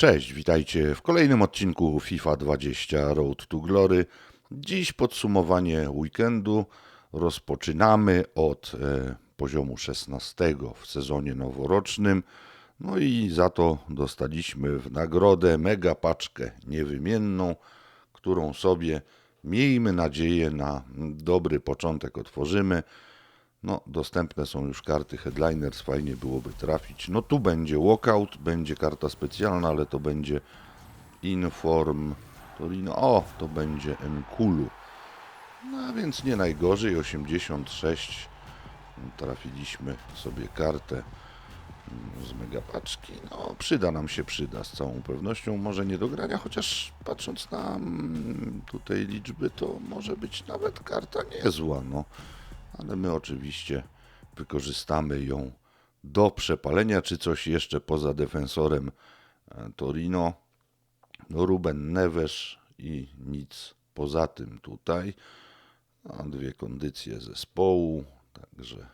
Cześć, witajcie w kolejnym odcinku FIFA 20 Road to Glory. Dziś podsumowanie weekendu. Rozpoczynamy od e, poziomu 16 w sezonie noworocznym. No i za to dostaliśmy w nagrodę mega paczkę niewymienną, którą sobie miejmy nadzieję na dobry początek otworzymy. No, dostępne są już karty Headliners, fajnie byłoby trafić. No tu będzie Walkout, będzie karta specjalna, ale to będzie Inform Torino. O, to będzie Enkulu. No więc nie najgorzej, 86. Trafiliśmy sobie kartę mm, z megapaczki. No, przyda nam się, przyda z całą pewnością. Może nie do grania, chociaż patrząc na mm, tutaj liczby, to może być nawet karta niezła. No ale my oczywiście wykorzystamy ją do przepalenia, czy coś jeszcze poza defensorem e, Torino. No, Ruben Neves i nic poza tym tutaj. Mam dwie kondycje zespołu, także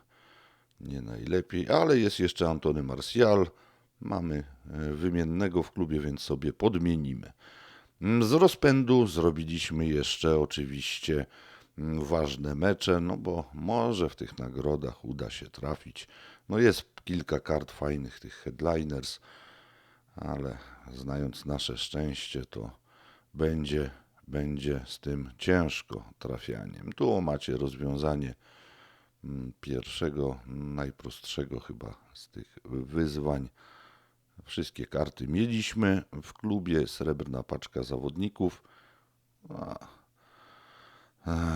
nie najlepiej, ale jest jeszcze Antony Martial. Mamy e, wymiennego w klubie, więc sobie podmienimy. Z rozpędu zrobiliśmy jeszcze oczywiście ważne mecze, no bo może w tych nagrodach uda się trafić. No jest kilka kart fajnych tych headliners, ale znając nasze szczęście, to będzie, będzie z tym ciężko trafianiem. Tu macie rozwiązanie mm, pierwszego, najprostszego chyba z tych wyzwań. Wszystkie karty mieliśmy w klubie, srebrna paczka zawodników.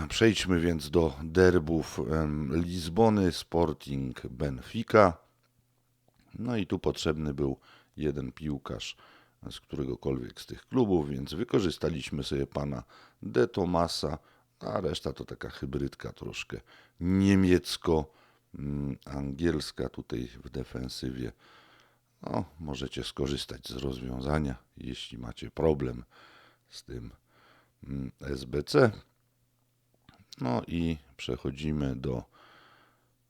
Przejdźmy więc do derbów Lizbony, Sporting, Benfica. No i tu potrzebny był jeden piłkarz z któregokolwiek z tych klubów, więc wykorzystaliśmy sobie pana De Tomasa, a reszta to taka hybrydka troszkę niemiecko-angielska tutaj w defensywie. No, możecie skorzystać z rozwiązania, jeśli macie problem z tym mm, SBC. No i przechodzimy do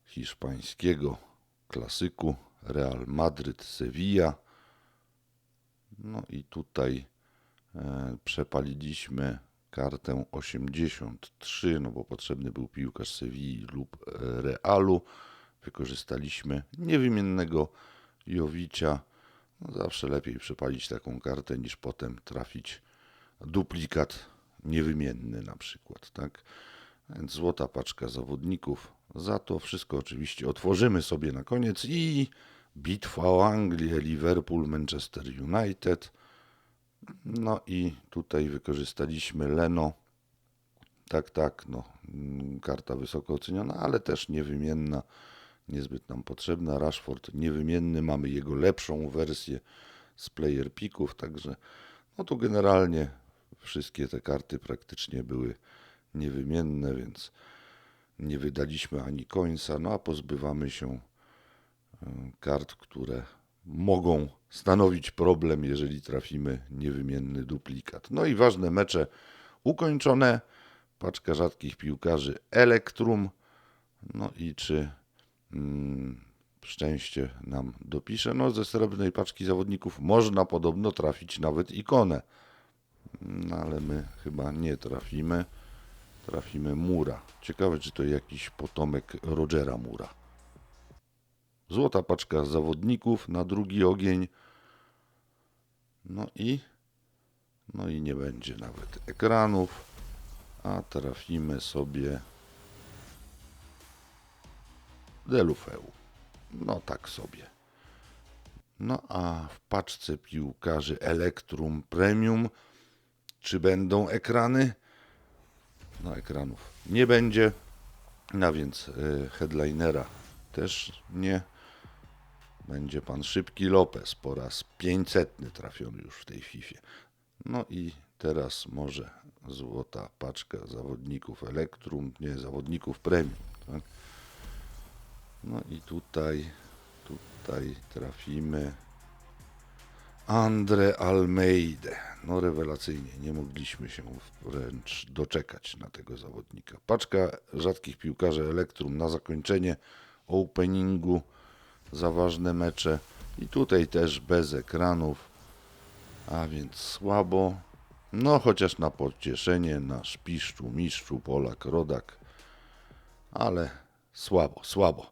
hiszpańskiego klasyku Real Madryt Sevilla. No i tutaj e, przepaliliśmy kartę 83, no bo potrzebny był piłkarz Sewilli lub e, Realu. Wykorzystaliśmy niewymiennego Jowicia. No zawsze lepiej przepalić taką kartę niż potem trafić duplikat niewymienny na przykład, tak? Złota paczka zawodników. Za to wszystko oczywiście otworzymy sobie na koniec i bitwa o Anglię, Liverpool, Manchester United. No i tutaj wykorzystaliśmy Leno. Tak, tak, no, karta wysoko oceniona, ale też niewymienna, niezbyt nam potrzebna. Rashford niewymienny, mamy jego lepszą wersję z player pików, także no tu generalnie wszystkie te karty praktycznie były niewymienne, więc nie wydaliśmy ani końca, no a pozbywamy się e, kart, które mogą stanowić problem, jeżeli trafimy niewymienny duplikat. No i ważne mecze ukończone. Paczka rzadkich piłkarzy Elektrum. No i czy mm, szczęście nam dopisze? No ze srebrnej paczki zawodników można podobno trafić nawet ikonę. No ale my chyba nie trafimy trafimy Mura. Ciekawe, czy to jakiś potomek Rogera Mura. Złota paczka zawodników na drugi ogień. No i no i nie będzie nawet ekranów, a trafimy sobie Delufeu. No tak sobie. No a w paczce piłkarzy Electrum Premium czy będą ekrany? No, ekranów nie będzie, a więc y, headlinera też nie. Będzie pan Szybki Lopez po raz 500 trafiony już w tej FIFA. No i teraz może złota paczka zawodników Elektrum, nie zawodników Premium. Tak? No i tutaj, tutaj trafimy Andre Almeida. No rewelacyjnie, nie mogliśmy się wręcz doczekać na tego zawodnika. Paczka rzadkich piłkarzy Elektrum na zakończenie openingu za ważne mecze. I tutaj też bez ekranów. A więc słabo. No chociaż na pocieszenie nasz piszczu, mistrzu, Polak, rodak. Ale słabo, słabo.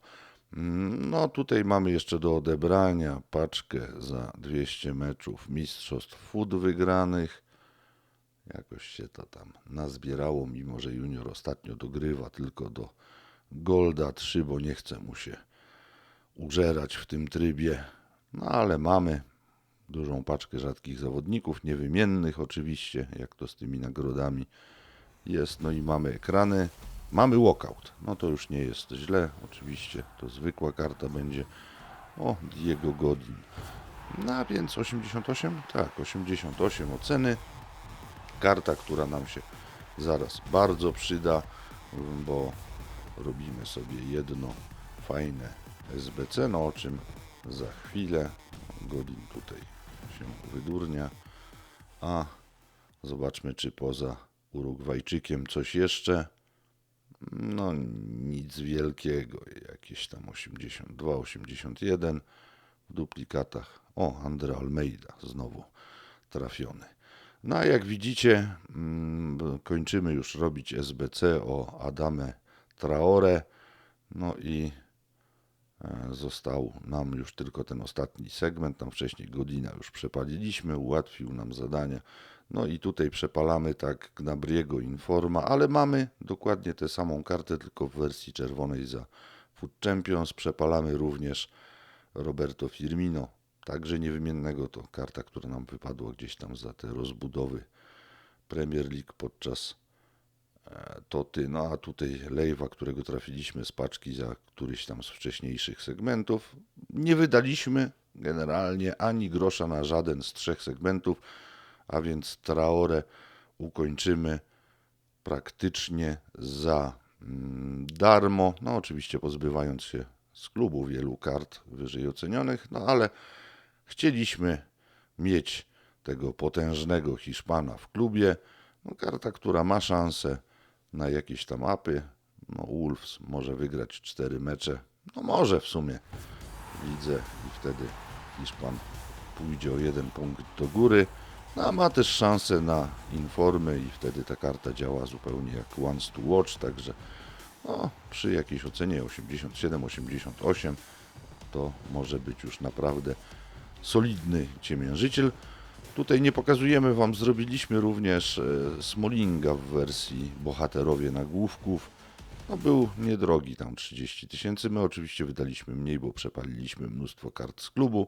No tutaj mamy jeszcze do odebrania paczkę za 200 meczów mistrzostw food wygranych. Jakoś się to tam nazbierało, mimo że junior ostatnio dogrywa tylko do Golda 3, bo nie chce mu się użerać w tym trybie. No ale mamy dużą paczkę rzadkich zawodników, niewymiennych oczywiście, jak to z tymi nagrodami jest. No i mamy ekrany. Mamy walkout. No to już nie jest źle, oczywiście. To zwykła karta będzie. O, Diego Godin. No więc 88? Tak, 88 oceny. Karta, która nam się zaraz bardzo przyda, bo robimy sobie jedno fajne SBC, no o czym za chwilę. Godin tutaj się wydurnia. A zobaczmy, czy poza Urugwajczykiem coś jeszcze. No nic wielkiego, jakieś tam 82, 81 w duplikatach. O, Andre Almeida znowu trafiony. No a jak widzicie, mm, kończymy już robić SBC o Adame Traore. No i e, został nam już tylko ten ostatni segment. Tam wcześniej godzina już przepaliliśmy, ułatwił nam zadania. No i tutaj przepalamy tak Gnabriego Informa, ale mamy dokładnie tę samą kartę, tylko w wersji czerwonej za Food Champions. Przepalamy również Roberto Firmino, także niewymiennego. To karta, która nam wypadła gdzieś tam za te rozbudowy Premier League podczas e, Toty. No a tutaj Lejwa, którego trafiliśmy z paczki za któryś tam z wcześniejszych segmentów. Nie wydaliśmy generalnie ani grosza na żaden z trzech segmentów, a więc Traore ukończymy praktycznie za mm, darmo. No oczywiście pozbywając się z klubu wielu kart wyżej ocenionych, no ale chcieliśmy mieć tego potężnego Hiszpana w klubie. No, karta, która ma szansę na jakieś tam apy. No, Wolves może wygrać cztery mecze. No może w sumie widzę i wtedy Hiszpan pójdzie o jeden punkt do góry. No, ma też szansę na informy i wtedy ta karta działa zupełnie jak once to watch, także no, przy jakiejś ocenie 87-88 to może być już naprawdę solidny ciemiężyciel. Tutaj nie pokazujemy Wam, zrobiliśmy również e, Smolinga w wersji bohaterowie nagłówków. No był niedrogi, tam 30 tysięcy. My oczywiście wydaliśmy mniej, bo przepaliliśmy mnóstwo kart z klubu.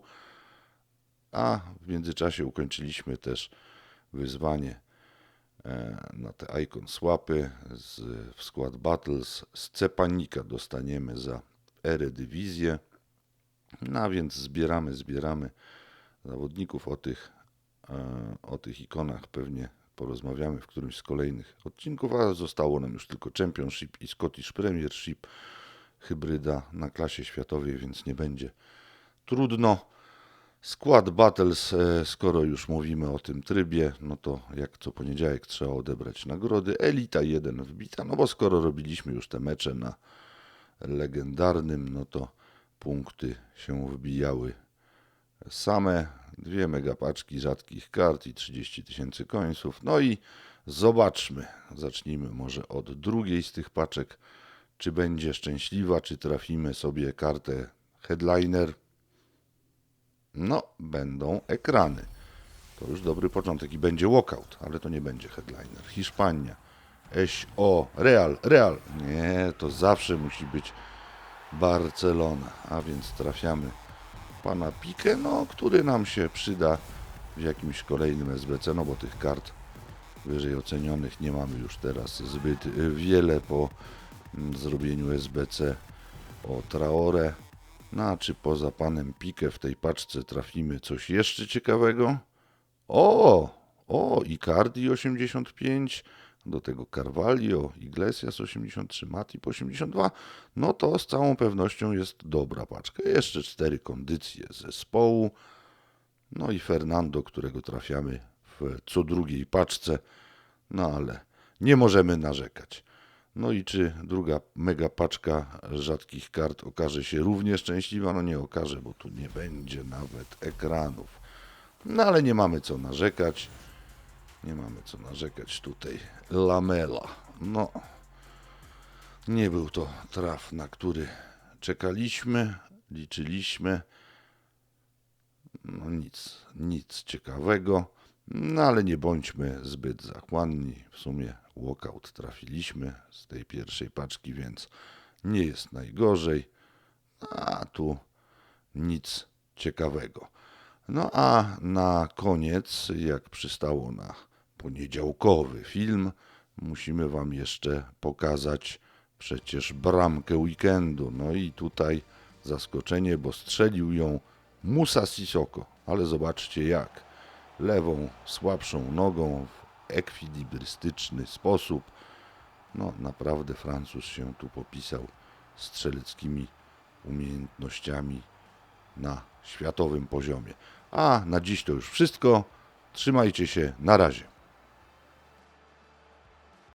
A w międzyczasie ukończyliśmy też wyzwanie e, na te Icon Swapy z, w skład Battles. Z Cepanika dostaniemy za Eredivisie. No a więc zbieramy, zbieramy zawodników o tych, e, o tych ikonach pewnie porozmawiamy w którymś z kolejnych odcinków, a zostało nam już tylko Championship i Scottish Premiership, hybryda na klasie światowej, więc nie będzie trudno. Skład Battles, e, skoro już mówimy o tym trybie, no to jak co poniedziałek trzeba odebrać nagrody. Elita 1 wbita, no bo skoro robiliśmy już te mecze na legendarnym, no to punkty się wbijały same. Dwie megapaczki rzadkich kart i 30 tysięcy końców. No i zobaczmy, zacznijmy może od drugiej z tych paczek, czy będzie szczęśliwa, czy trafimy sobie kartę headliner. No, będą ekrany. To już dobry początek i będzie walkout, ale to nie będzie headliner. Hiszpania, SO, Real, Real. Nie, to zawsze musi być Barcelona, a więc trafiamy pana Pique, no, który nam się przyda w jakimś kolejnym SBC, no bo tych kart wyżej ocenionych nie mamy już teraz zbyt wiele po mm, zrobieniu SBC o Traore. No a czy poza panem Pique w tej paczce trafimy coś jeszcze ciekawego? O, o, Icardi 85, do tego Carvalho, Iglesias 83, Matip 82, no to z całą pewnością jest dobra paczka. Jeszcze cztery kondycje zespołu, no i Fernando, którego trafiamy w co drugiej paczce, no ale nie możemy narzekać. No i czy druga mega paczka rzadkich kart okaże się równie szczęśliwa? No nie okaże, bo tu nie będzie nawet ekranów. No ale nie mamy co narzekać. Nie mamy co narzekać tutaj. Lamela. No, nie był to traf, na który czekaliśmy, liczyliśmy. No nic, nic ciekawego. No ale nie bądźmy zbyt zachłanni. W sumie walkout trafiliśmy z tej pierwszej paczki, więc nie jest najgorzej. A tu nic ciekawego. No a na koniec, jak przystało na poniedziałkowy film, musimy Wam jeszcze pokazać przecież bramkę weekendu. No i tutaj zaskoczenie, bo strzelił ją Musa Sissoko. Ale zobaczcie jak. Lewą, słabszą nogą ekwilibrystyczny sposób. No naprawdę Francuz się tu popisał strzeleckimi umiejętnościami na światowym poziomie. A na dziś to już wszystko. Trzymajcie się, na razie.